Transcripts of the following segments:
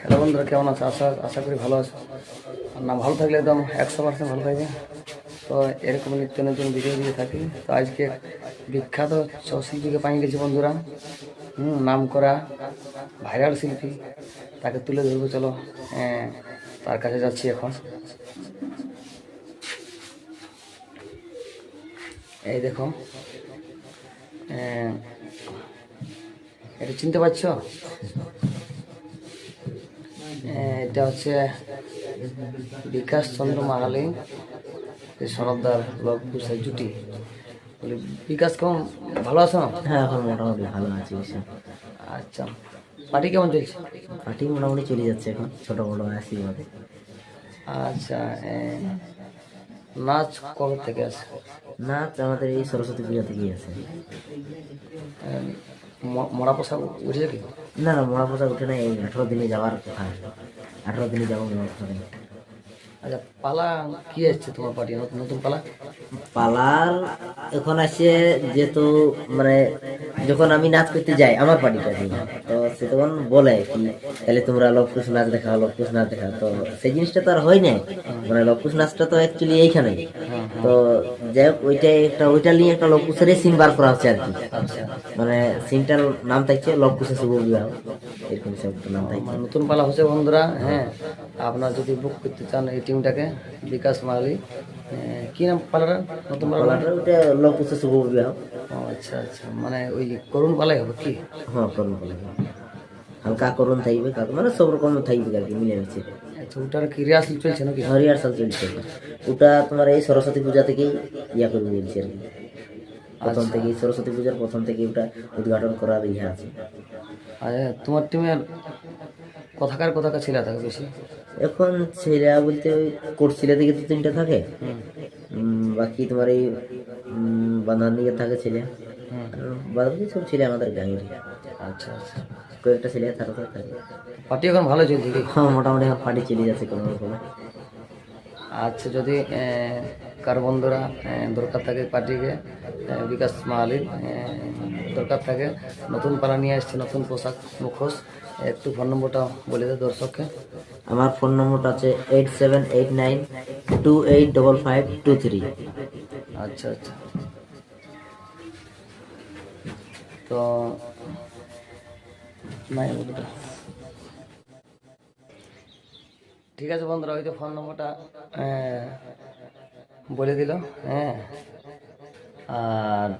Hello বন্ধুরা কেমন আছে? আশা আশা করি ভালো আছে। আর না ভালো থাকলে একদম একশো পার্সেন্ট ভালো থাকবে। তো এরকম নিত্য নতুন ভিডিও দিয়ে থাকি। তো আজকে বিখ্যাত শিল্পীকে পাই গেছি বন্ধুরা। হুম নাম করা ভাইরাল শিল্পী। তাকে তুলে ধরবো চলো। হ্যাঁ, তার কাছে যাচ্ছি এখন। এই দেখো। হ্যাঁ, এটা চিনতে পারছ? এটা হচ্ছে বিকাশ চন্দ্র মাহালি এই সনবদার লব কুশের জুটি। বলি বিকাশ কেমন? ভালো আছো? হ্যাঁ এখন মোটামুটি ভালো আছি আচ্ছা পার্টি কেমন চলছে? পার্টি মোটামুটি চলে যাচ্ছে এখন ছোট বড় আসি আচ্ছা নাচ কবে থেকে আছে? নাচ আমাদের এই সরস্বতী পূজা থেকেই আছে। মরা পোশাক উঠেছে কি? না না মরা পোশাক উঠে না এই আঠারো দিনে যাওয়ার কথা। আঠারো দিনে যাব মরা পোশাকে। আচ্ছা পালা কি এসছে তোমার পার্টি নতুন পালা? পালার এখন আসছে যেহেতু মানে যখন আমি নাচ করতে যাই আমার পার্টিটা দিয়ে তো সে তখন বলে কি তাহলে তোমরা লবকুশ নাচ দেখাও লবকুশ নাচ দেখাও। তো সেই জিনিসটা তো আর হয় না মানে লবকুশ নাচটা তো অ্যাকচুয়ালি এইখানে তো যাই হোক ওইটাই একটা ওইটা নিয়ে একটা লবকুশেরই সিন বার করা হচ্ছে আর কি। মানে সিনটার নাম থাকছে লবকুশের শুভ বিবাহ এরকম সব নাম থাকছে। নতুন পালা হচ্ছে বন্ধুরা হ্যাঁ। আপনার যদি বুক করতে চান এই টিমটাকে বিকাশ মাহালি এ, কি নাম পালাটা? নতুন পালা? পালাটা ওইটা লবকুশের শুভ বিবাহ ও আচ্ছা আচ্ছা। মানে ওই করুণ পালাই হবে কি? হ্যাঁ করুন পালা হালকা করুন থাকবে মানে সব রকম থাকবে আর কি মিলেমিশে। আচ্ছা ওটার কি রিহার্সাল চলছে নাকি? রিহার্সাল চলছে। ওটা তোমার এই সরস্বতী পূজা থেকেই ইয়া করবে বলছি আর কি। প্রথম থেকেই সরস্বতী পূজার প্রথম থেকে ওটা উদ্ঘাটন করার ইয়ে আছে। আচ্ছা তোমার টিমের কথাকার কথাকার ছেলে থাকে বেশি? এখন ছেলেরা বলতে ওই কোর্ট ছেলে থেকে দু তিনটা থাকে। বাকি তোমার এই বাঁধান দিকে থাকে ছেলে। বাদ সব ছেলে আমাদের গ্রামের আচ্ছা আচ্ছা। কয়েকটা ছেলে থাকে পার্টি এখন ভালো চলছে কি? হ্যাঁ মোটামুটি এখন পার্টি চলে যাচ্ছে কোনো রকমে আচ্ছা যদি কারও বন্ধুরা দরকার থাকে পার্টিকে বিকাশ মাহালির দরকার থাকে নতুন পালা নিয়ে আসছে নতুন পোশাক মুখোশ একটু ফোন নম্বরটা বলে দেয় দর্শককে। আমার ফোন নম্বরটা আছে eight seven eight nine two eight double five two three আচ্ছা আচ্ছা। তো ঠিক আছে বন্ধুরা ওই তো ফোন নম্বরটা বলে দিল হ্যাঁ আর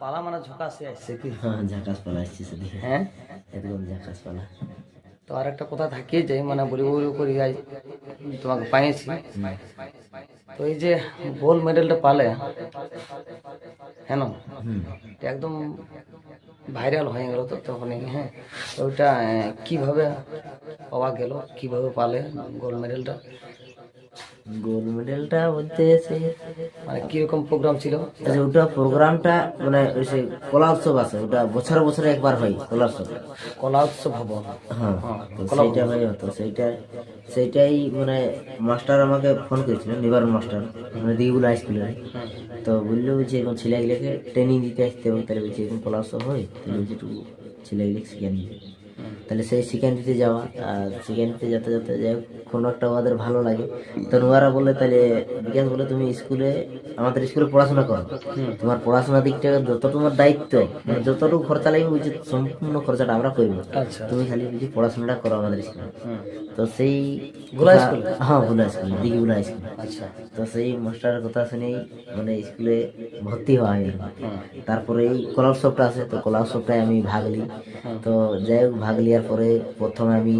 পালা মানে ঝোঁকাশে আসছে কি হ্যাঁ? ঝাঁকাস পালা আসছে সেদিকে। হ্যাঁ? একদম ঝাঁকাস পালা। তো আর একটা কথা থাকিয়ে যাই মানে বলি বলি করি যাই তোমাকে পাইছি। তো এই যে গোল্ড মেডেলটা পালে হ্যাঁ একদম ভাইরাল হয়ে গেল তো তখনই হ্যাঁ ওইটা কীভাবে পাওয়া গেল কীভাবে পালে গোল্ড মেডেলটা গোল্ড মেডেলটা বলতে মানে কীরকম প্রোগ্রাম ছিল? আচ্ছা ওটা প্রোগ্রামটা মানে ওই সে কলা উৎসব আছে ওটা বছরে বছরে একবার হয় কলা উৎসব কলা উৎসব ভবন হ্যাঁ সেইটা হয় হতো সেইটা সেইটাই মানে মাস্টার আমাকে ফোন করেছিল নিবার মাস্টার মানে দিগুলো স্কুলের তো বলল যে এরকম ছেলেগুলোকে ট্রেনিং দিতে আসতে হবে তাহলে বলছে এরকম কলা উৎসব হয় তাহলে বলছে একটু ছেলেগুলোকে শিখে নিবে তাহলে সেই চিকেন দিতে যাওয়া। আর চিকেন দিতে যেতে যেতে যাই কোনো একটা ওদের ভালো লাগে। তো ওরা বলে তাহলে বিকাশ বলে তুমি স্কুলে আমাদের স্কুলে পড়াশোনা করো। তোমার পড়াশোনার দিকটা যত তোমার দায়িত্ব মানে যতটুকু খরচা লাগবে বলছে সম্পূর্ণ খরচাটা আমরা করব আচ্ছা। তুমি খালি বলছি পড়াশোনাটা করো আমাদের স্কুলে। তো সেই ভোলা হ্যাঁ ভোলা স্কুল দিঘি ভোলা স্কুল। আচ্ছা। তো সেই মাস্টারের কথা শুনেই মানে স্কুলে ভর্তি হওয়া হয় তারপরে এই কলা উৎসবটা আছে তো কলা উৎসবটায় আমি ভাগ নিই। তো যাই হোক ভাগ নেওয়ার পরে প্রথমে আমি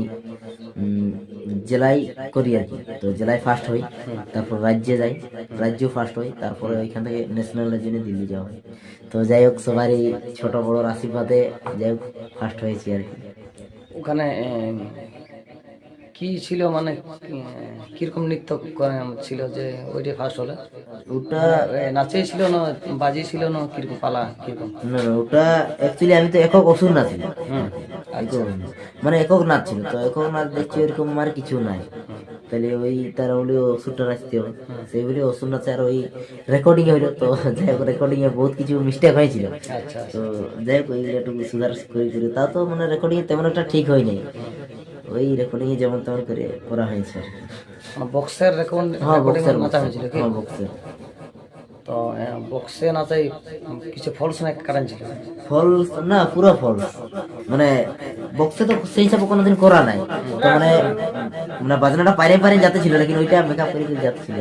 জেলায় করি আর কি। তো জেলায় ফার্স্ট হই, তারপর রাজ্যে যাই, রাজ্যেও ফার্স্ট হই, তারপরে ওইখান থেকে ন্যাশনালের জন্য দিল্লি যাওয়া হয়। তো যাই হোক, সবারই ছোটো বড়োর আশীর্বাদে যাই হোক ফার্স্ট হয়েছি আর কি। ওখানে কি ছিল মানে কীরকম নৃত্য ছিল যে ওইটা ফার্স্ট হলে? ওটা নাচেই ছিল না বাজি ছিল না কীরকম পালা কীরকম? না ওটা অ্যাকচুয়ালি আমি তো একক অসুর নাচি হুম মানে একক নাচ ছিল তো একক নাচ দেখছি ওইরকম আর কিছু নাই। তাহলে ওই তার বলে ওষুধটা নাচতে হবে। সেই বলে ওষুধ নাচে আর ওই রেকর্ডিং হইল। তো যাই হোক রেকর্ডিং এ বহুত কিছু মিস্টেক হয়েছিল। আচ্ছা তো যাই হোক ওইগুলো একটু সুধার করে তাও তো মানে রেকর্ডিং তেমন একটা ঠিক হয় নাই ওই রেকর্ডিং এ যেমন তেমন করে করা হয়েছে বক্সের রেকর্ড হ্যাঁ রেকর্ডিং বক্সের নাচা হয়েছিল কি? হ্যাঁ বক্সের তো বক্সে নাচাই কিছু ফলস না কারণ ছিল? ফলস না পুরো ফলস মানে বক্সে তো সেই হিসাবে কোনোদিন করা নাই। তো মানে মানে বাজনাটা পারে পারে যাতে ছিল লেকিন ওইটা মেকআপ করে করে যাতে ছিল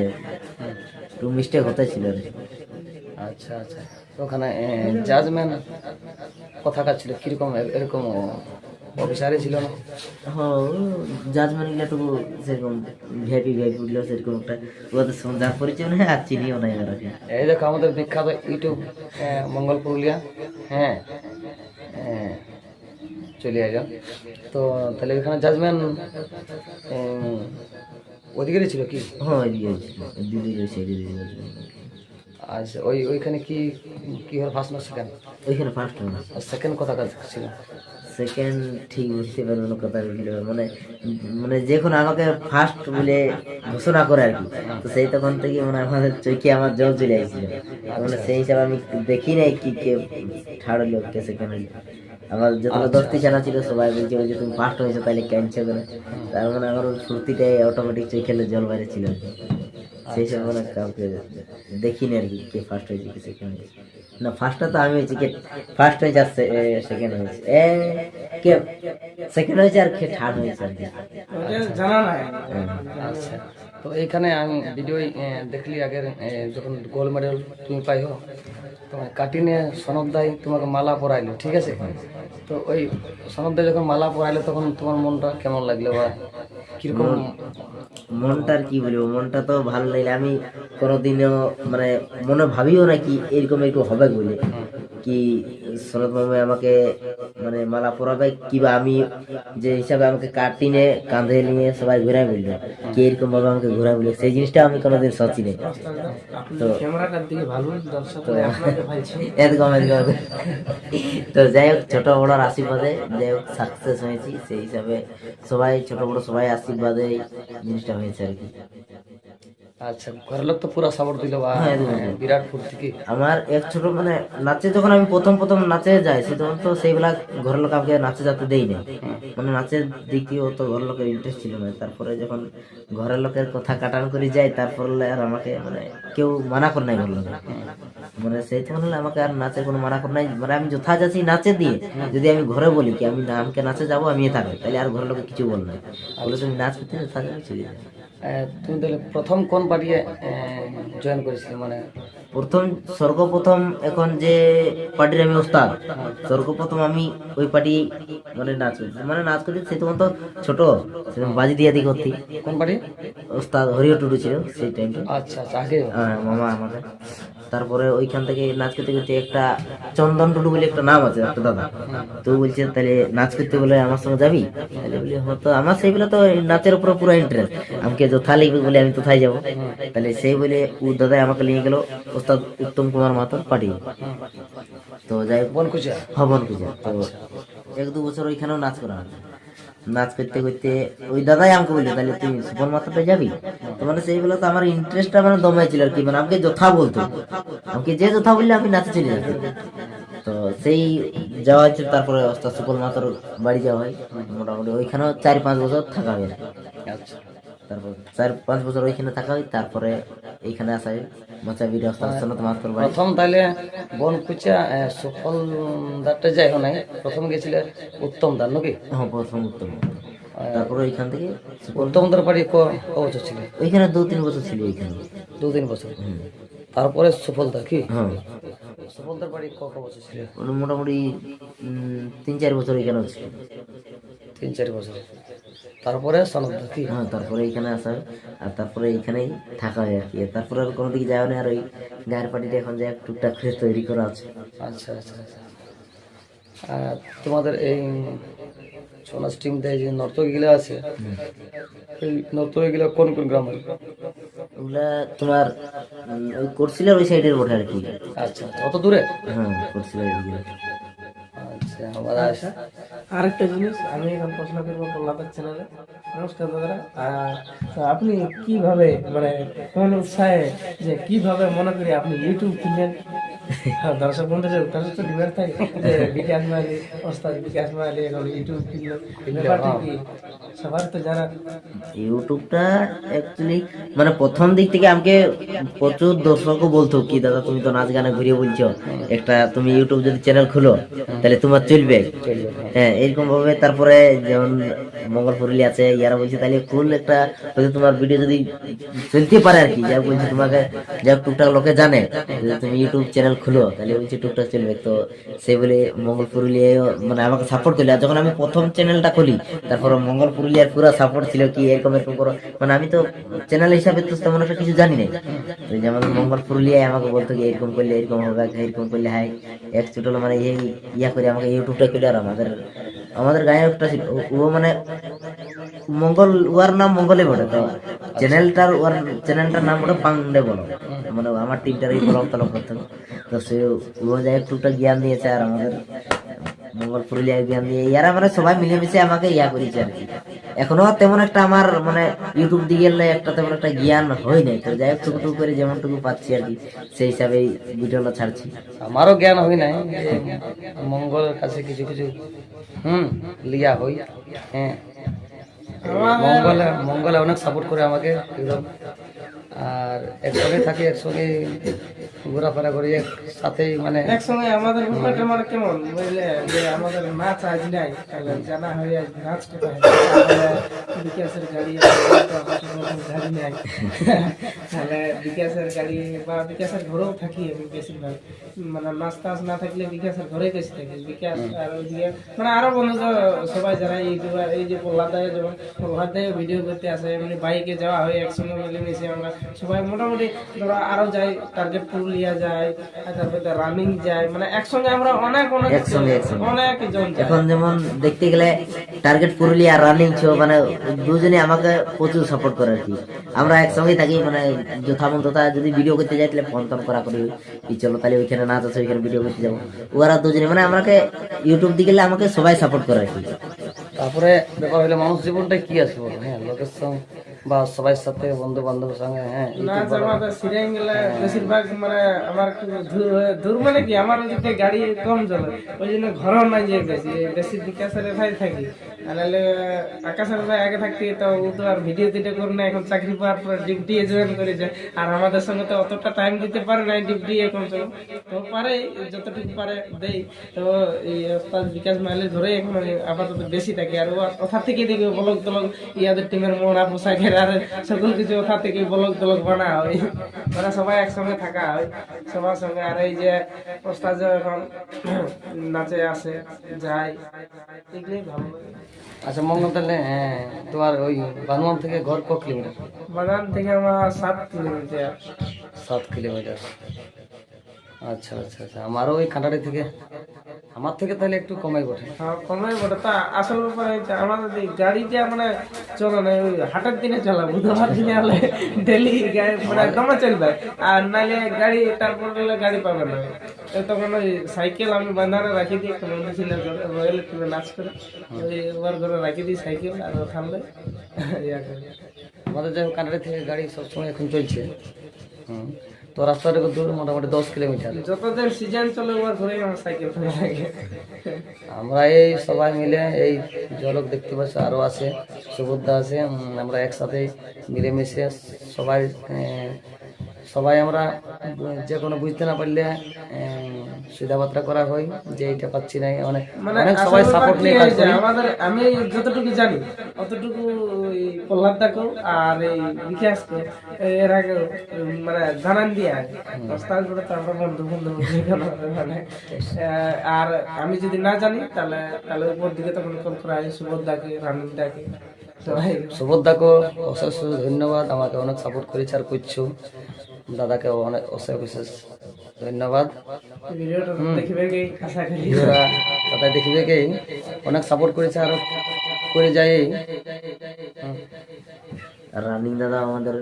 একটু মিস্টেক হতে ছিল আচ্ছা আচ্ছা। ওখানে জাজমেন্ট কথাটা ছিল কীরকম এরকম অফিসারে ছিল। না হ্যাঁ জাজমেন্টগুলো একটু সেরকম ভিআইপি ভিআইপি গুলো সেরকম একটা ওদের সঙ্গে যার পরিচয় নেই আর চিনিও নাই আর এই দেখো আমাদের বিখ্যাত ইউটিউব আহ, মঙ্গল পুরুলিয়া হ্যাঁ হ্যাঁ, চলে আসলাম তো তাহলে ওখানে জাজমেন্ট ওদিকেরই ছিল কি? হ্যাঁ ওইদিকে দিদি আচ্ছা ওই ওইখানে কি কি হলো ফার্স্ট না সেকেন্ড ওইখানে ফার্স্ট সেকেন্ড কথা কাজ ছিল? সেকেন্ড ঠিক বুঝতে পারব না কথা মানে মানে যখন আমাকে ফার্স্ট বলে ঘোষণা করে আর কি তো সেই তখন থেকে মানে আমাদের চোখে আমার জল চলে আসছিল। মানে সেই হিসাবে আমি দেখি নাই কি কে থার্ড হলো কে সেকেন্ড হলো আমার যতগুলো দশটি জানা ছিল সবাই বলছে যে তুমি ফার্স্ট হয়েছো তাহলে ক্যান্সেল করে। তার মানে আমার ফুর্তিটাই অটোমেটিক চোখে জল বাইরে ছিল আর কি। সেই হিসাবে মানে কাউকে দেখিনি আর কি কে ফার্স্ট হয়েছে কি সেকেন্ড হয়েছে। না ফার্স্টটা তো আমি হয়েছি কে ফার্স্ট হয়েছে আর সেকেন্ড হয়েছে। এ কে সেকেন্ড হয়েছে আর কে থার্ড হয়েছে? আর কি হ্যাঁ। আচ্ছা। তো এখানে আমি ভিডিও দেখলি আগের যখন গোল্ড মেডেল তুমি পাইও? তোমার কাটিনে সনদ দাই তোমাকে মালা পরাইলো ঠিক আছে? তো ওই সনদ দাই যখন মালা পরাইলো তখন তোমার মনটা কেমন লাগল বা কীরকম? মনটা আর কি বলব? মনটা তো ভালো লাগলে আমি কোনোদিনও মানে মনে ভাবিও না কি এরকম এরকম হবে বলে। কি মামা আমাকে মানে মালা পরাবে? কিবা আমি যে হিসাবে আমাকে কাটিনে কাঁধে নিয়ে সবাই ঘুরাই বলল। কি এরকম ভাবে আমাকে ঘুরাই বলল? সেই জিনিসটা আমি কোনোদিন সচি নেই। তো তো এরকম এরকম। তো যাই হোক ছোট বড়োর আশীর্বাদে যাই হোক সাকসেস হয়েছি। সেই হিসাবে সবাই ছোট বড় সবাই আশীর্বাদে জিনিসটা হয়েছে আর কি। আচ্ছা ঘরের লোক তো পুরো সাপোর্ট দিল বা হ্যাঁ, একদম। বিরাট ফুর্তি কি? আমার এক ছোট মানে নাচে যখন আমি প্রথম প্রথম নাচে যাই সে তখন তো ঘরের লোক আমাকে নাচে যেতে দেই না মানে নাচের দিক দিয়ে তো ঘরের লোকের ইন্টারেস্ট ছিল না। তারপরে যখন ঘরের লোকের কথা কাটান করে যাই তারপর আর আমাকে মানে কেউ মানা করে নাই ঘরের লোকে। মানে সেই তখন হলে আমাকে আর নাচে কোনো মানা করে নাই। মানে আমি যথা যাচ্ছি নাচে দিয়ে যদি আমি ঘরে বলি কি আমি আমাকে নাচে যাব আমি থাকব তাহলে আর ঘরের লোকে কিছু বল না বলে তুমি নাচ করতে যথা আহ, তুমি তাহলে প্রথম কোন পার্টি জয়েন করেছিলে? মানে প্রথম সর্বপ্রথম এখন যে পার্টির আমি ওস্তাদ সর্বপ্রথম আমি ওই পার্টি মানে নাচ করছি মানে নাচ করছি সে তখন তো ছোট বাজি দিয়ে দিকে করতি। কোন পার্টি? ওস্তাদ হরিও টুডু ছিল সেই টাইমটা আচ্ছা আচ্ছা আগে হ্যাঁ মামা আমাদের। তারপরে ওইখান থেকে নাচ করতে করতে একটা চন্দন টুডু বলে একটা নাম আছে একটা দাদা। তো বলছে তাহলে নাচ করতে বলে আমার সঙ্গে যাবি? তাহলে বলি হ্যাঁ তো আমার সেইগুলো তো নাচের উপর পুরো ইন্টারেস্ট আমাকে যথা লিখবে বলে আমি তো কোথায় যাব। তাহলে সেই বলে ও দাদা আমাকে নিয়ে গেল ওস্তাদ উত্তম কুমার মাতার পার্টি। তো যাই বনকুচা? হবন পূজা তো এক দু বছর ওইখানেও নাচ করা হয় নাচ করতে করতে ওই দাদাই আমাকে বলল, তাহলে তুই সুপার মাথাটা যাবি? তো মানে সেইগুলো তো আমার ইন্টারেস্টটা মানে দমে ছিল আর কি মানে আমাকে যথা বলতো। আমাকে যে যথা বললে আমি নাচে চলে যেতাম। তো সেই যাওয়া হচ্ছে তারপরে অস্তা সুপর মাতার বাড়ি যাওয়া হয়। মোটামুটি ওইখানেও চার পাঁচ বছর থাকা হয় আচ্ছা তারপর চার পাঁচ বছর ওইখানে থাকা হয় তারপরে এইখানে আসা হয় ওস্তাদ সনত মাতার প্রথম তাহলে বনকুচা সুফল দারটা যাই হোক নাই প্রথম গেছিলে উত্তম দার নাকি? হ্যাঁ প্রথম উত্তম তারপরে ওইখান থেকে উত্তম দার বাড়ি ক- বছর ছিল? ওইখানে দু তিন বছর ছিল ওইখানে। দু তিন বছর তারপরে সুফলদার কি? হ্যাঁ। সুফলদার বাড়ি ক বছর ছিল? মোটামুটি তিন চার বছর এখানে ছিল। তিন চার বছর। তারপরে হ্যাঁ তারপরে এখানে আসা হয়, আর তারপরে এইখানেই থাকা হয় আর কি। তারপরে আর কোনো দিকে যাওয়া নেই আর ওই গায়ের পাটিটা এখন যা টুকটাক করে তৈরি করা আছে। আচ্ছা আচ্ছা আচ্ছা। আর তোমাদের এই সোনাস টিম দেয় যে নর্তকীগুলো আছে এই নর্তকীগুলো কোন কোন গ্রামের? ওগুলা তোমার ওই করছিলার ওই সাইডের বটে আর কি। আচ্ছা অত দূরে? হ্যাঁ ওইগুলো আচ্ছা আমার আশা আরেকটা জিনিস, আমি এখন প্রশ্ন করব কল্লাতার চ্যানেলে নমস্কার দাদারা। আপনি কীভাবে মানে কোন উৎসাহে যে কীভাবে মনে করি আপনি ইউটিউব খুললেন দর্শক বন্ধুদের তো ডিমান্ড থাকে যে বিকাশ মালি ওস্তাদ বিকাশ মালি এখন ইউটিউব ব্যাপারটা কি? সবার তো জানা। ইউটিউবটা অ্যাকচুয়ালি মানে প্রথম দিক থেকে আমাকে প্রচুর দর্শকও বলতো কি দাদা তুমি তো নাচ গানে ঘুরিয়ে বলছো? একটা তুমি ইউটিউব যদি চ্যানেল খুলো তাহলে তোমার চলবে। হ্যাঁ এরকম ভাবে তারপরে যেমন মঙ্গল পুরুলি আছে ইয়ারা বলছে তাহলে ফুল একটা হয়তো তোমার ভিডিও যদি চলতে পারে আর কি যা বলছে তোমাকে যা টুকটাক লোকে জানে তুমি ইউটিউব চ্যানেল খুলো, তাহলে বলছে টুকটাক চলবে। তো সে বলে, মঙ্গল পুরুলিয়ায় মানে আমাকে সাপোর্ট করলে। যখন আমি প্রথম চ্যানেলটা খুলি তারপর মঙ্গল পুরুলিয়ার পুরো সাপোর্ট ছিল কি, এরকম এরকম করো। মানে আমি তো চ্যানেল হিসাবে তো তেমন একটা কিছু জানি না যেমন মঙ্গল পুরুলিয়ায় আমাকে বলতো কি, এরকম করলে, এরকম হবে এরকম করলে হাই এক চুটল মানে এই ইয়া করে আমাকে ইউটিউবটা খুলে আর আমাদের আমাদের গায়ে একটা ছিল। ও- মানে মঙ্গল ওয়ার নাম মঙ্গলে বটে। তো চ্যানেলটার ওয়ার চ্যানেলটার নাম ওটা পান্ডে বলো। মানে আমার টিমটার এই ব্লগ তলব করতো। তো সে ও একটুটা জ্ঞান দিয়েছে আর আমাদের মঙ্গল পুরুলিয়া জ্ঞান দিয়ে ইয়ারা মানে সবাই মিলেমিশে আমাকে ইয়া করেছে আর কি। এখনও তেমন একটা আমার মানে ইউটিউব একটা তেমন একটা জ্ঞান হয় নাই। তো যাই হোক টুকু করে যেমনটুকু পাচ্ছি আর কি সেই হিসাবে ভিডিওটা ছাড়ছি। আমারও জ্ঞান হই নাই যে মঙ্গলের কাছে কিছু কিছু হুম লিয়া হই। হ্যাঁ। মঙ্গলে মঙ্গলে অনেক সাপোর্ট করে আমাকে একদম আর একসঙ্গে থাকি, একসঙ্গে ঘোরাফেরা করি একসাথেই মানে একসঙ্গে আমাদের ব্যাপারটা মানে কেমন? বুঝলে, যে আমাদের নাচ আজ নাই জানা হয়ে আজ নাচ গাড়ি নাই। তাহলে বিকাশের গাড়ি বা বিকাশের ঘরেও থাকি আমি বেশিরভাগ। মানে নাচ টাচ না থাকলে বিকাশের ঘরে বেশি থাকি। বিকাশ আর ওইদিকে মানে আরও বন্ধু সবাই যারা ইউটিউবার এই যে প্রহ্লাদায় যেমন প্রহ্লাদায় ভিডিও করতে আসে এমনি বাইকে যাওয়া হয় একসঙ্গে মিলেমিশে আমরা সবাই মোটামুটি ধরো আরও যাই টার্গেট পুরুলিয়া যায় তারপরে রানিং যায় মানে একসঙ্গে আমরা অনেক অনেক একসঙ্গে। অনেক জন এখন যেমন দেখতে গেলে টার্গেট পুরুলিয়া রানিং ছো মানে দুজনে আমাকে প্রচুর সাপোর্ট করে আর কি। আমরা একসঙ্গে থাকি মানে যথামন তথা যদি ভিডিও করতে যাই তাহলে ফোন টোন করা করি। কি চলো তাহলে ওইখানে নাচ আছে ওইখানে ভিডিও করতে যাব। ওরা দুজনে মানে আমাকে ইউটিউব দিকে গেলে আমাকে সবাই সাপোর্ট করে আর কি। তারপরে ব্যাপার হলো মানুষ জীবনটা কি আছে বলো? হ্যাঁ লোকের সঙ্গে বা সবার সাথে বন্ধু বান্ধবের সঙ্গে হ্যাঁ নাচ আমাদের সিরিয়াং গেলে বেশিরভাগ মানে আমার দূর দূর মানে কি? আমার ওদিকে গাড়ি কম চলে ওই জন্য ঘরও নাই যে বেশি বেশি বিকাশের ভাই থাকি। নাহলে আকাশের ভাই আগে থাকতে তো ও তো আর ভিডিও দিতে করে না, এখন চাকরি পাওয়ার পর ডিউটি জয়েন করেছে আর আমাদের সঙ্গে তো অতটা টাইম দিতে পারে না ডিউটি এখন তো। তো পারে, যতটুকু পারে দেই। তো এই ওস্তাদ বিকাশ মাইলে ধরে এখন আপাতত বেশি থাকি। আর ও ওথা থেকে দেখি ব্লগ টলগ ইয়াদের টিমের মোড়া পোশাকের আর সকল কিছু ওথা থেকে ব্লগ টলগ বানা হয়। মানে সবাই একসঙ্গে থাকা হয়, সবার সঙ্গে। আর এই যে ওস্তাদ এখন নাচে আসে, যায়, এগুলোই ভালো আচ্ছা মঙ্গল তাহলে তোমার ওই বানুয়াম থেকে ঘর ক কিলোমিটার? বাগান থেকে আমার সাত কিলোমিটার। সাত কিলোমিটার। আচ্ছা আচ্ছা আচ্ছা। আমারও ওই কাঁটাড়ি থেকে আমার থেকে তাহলে একটু কমাই বটে। হ্যাঁ, কমে বটে। তা আসল ব্যাপার হচ্ছে আমাদের গাড়িটা মানে চলে না ওই হাটের দিনে চলে বুধবার দিনে হলে ডেলি গাড়ি মানে দমে চলবে। আর নাহলে গাড়ি তারপর গেলে গাড়ি পাবে না। তখন ওই সাইকেল আমি বান্ধারে রাখি দিই একটা বন্ধু ছিল রয়েল একটু নাচ করে। ওই ওর ঘরে রাখি দিই সাইকেল আর থামলে ইয়া করি। আমাদের হোক কাঁটাড়ি থেকে গাড়ি সবসময় এখন চলছে। হুম। তো রাস্তাটা দূর মোটামুটি দশ কিলোমিটার। যতদিন সিজন চলে ওর ঘরেই আমার সাইকেল ফেলে লাগে আমরা এই সবাই মিলে এই জলক দেখতে পাচ্ছি আরও আছে সুভদ্রা আছে উম, আমরা একসাথে মিলেমিশে সবাই আহ, সবাই আমরা যে কোনো বুঝতে না পারলে সুবিধাবার্তা করা হয় যে এটা পাচ্ছি না অনেক মানে অনেক সবাই সাপোর্ট নিয়ে কাজ করি। আমাদের আমি যতটুকু জানি অতটুকু এই প্রহ্লাদ দাকেও আর এই বিকাশকে এর আগে মানে জানান দিয়ে ওস্তাদ বলে তো আমরা বন্ধু বন্ধু মানে আর আমি যদি না জানি তাহলে তাহলে উপর দিকে তখন কল করা হয় সুবোধদাকে রানিংদাকে সবাই সুভদ্রাকে অশেষ অশেষ ধন্যবাদ আমাকে অনেক সাপোর্ট করেছে আর করছ। দাদাকে অনেক অশেষ অশেষ ধন্যবাদ। ভিডিওটা দেখবে কি? আশা করি। ওরা দাদা দেখবে কি? অনেক সাপোর্ট করেছে আর করে যায়। রানিং দাদা আমাদের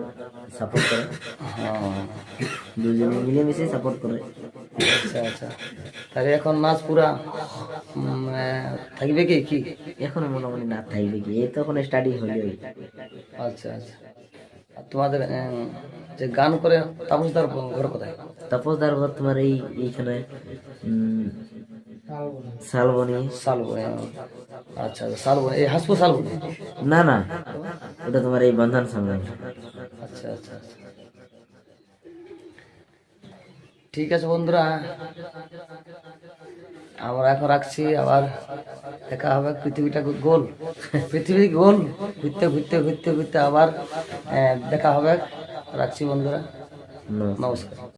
সাপোর্ট করে। হ্যাঁ। দুজনে মিলেমিশে সাপোর্ট করে। আচ্ছা আচ্ছা। তাহলে এখন নাচ পুরা থাকবে কি? কি? এখনও মোটামুটি না থাকবে কি? এই এখন স্টাডি হলো আচ্ছা আচ্ছা। তোমাদের যে গান করে তাপসদার ঘর কোথায়? তাপসদার ঘর তোমার এই এইখানে শালবনি। শালবনে আচ্ছা আচ্ছা শালবনে এই হাসপুর শালবনে? না না ওটা তোমার এই বন্ধন সামনে। আচ্ছা আচ্ছা আচ্ছা। ঠিক আছে বন্ধুরা আমরা এখন রাখছি আবার দেখা হবে পৃথিবীটা গোল। পৃথিবী গোল ঘুরতে ঘুরতে ঘুরতে ঘুরতে আবার দেখা হবে। রাখছি বন্ধুরা নমস্কার নমস্কার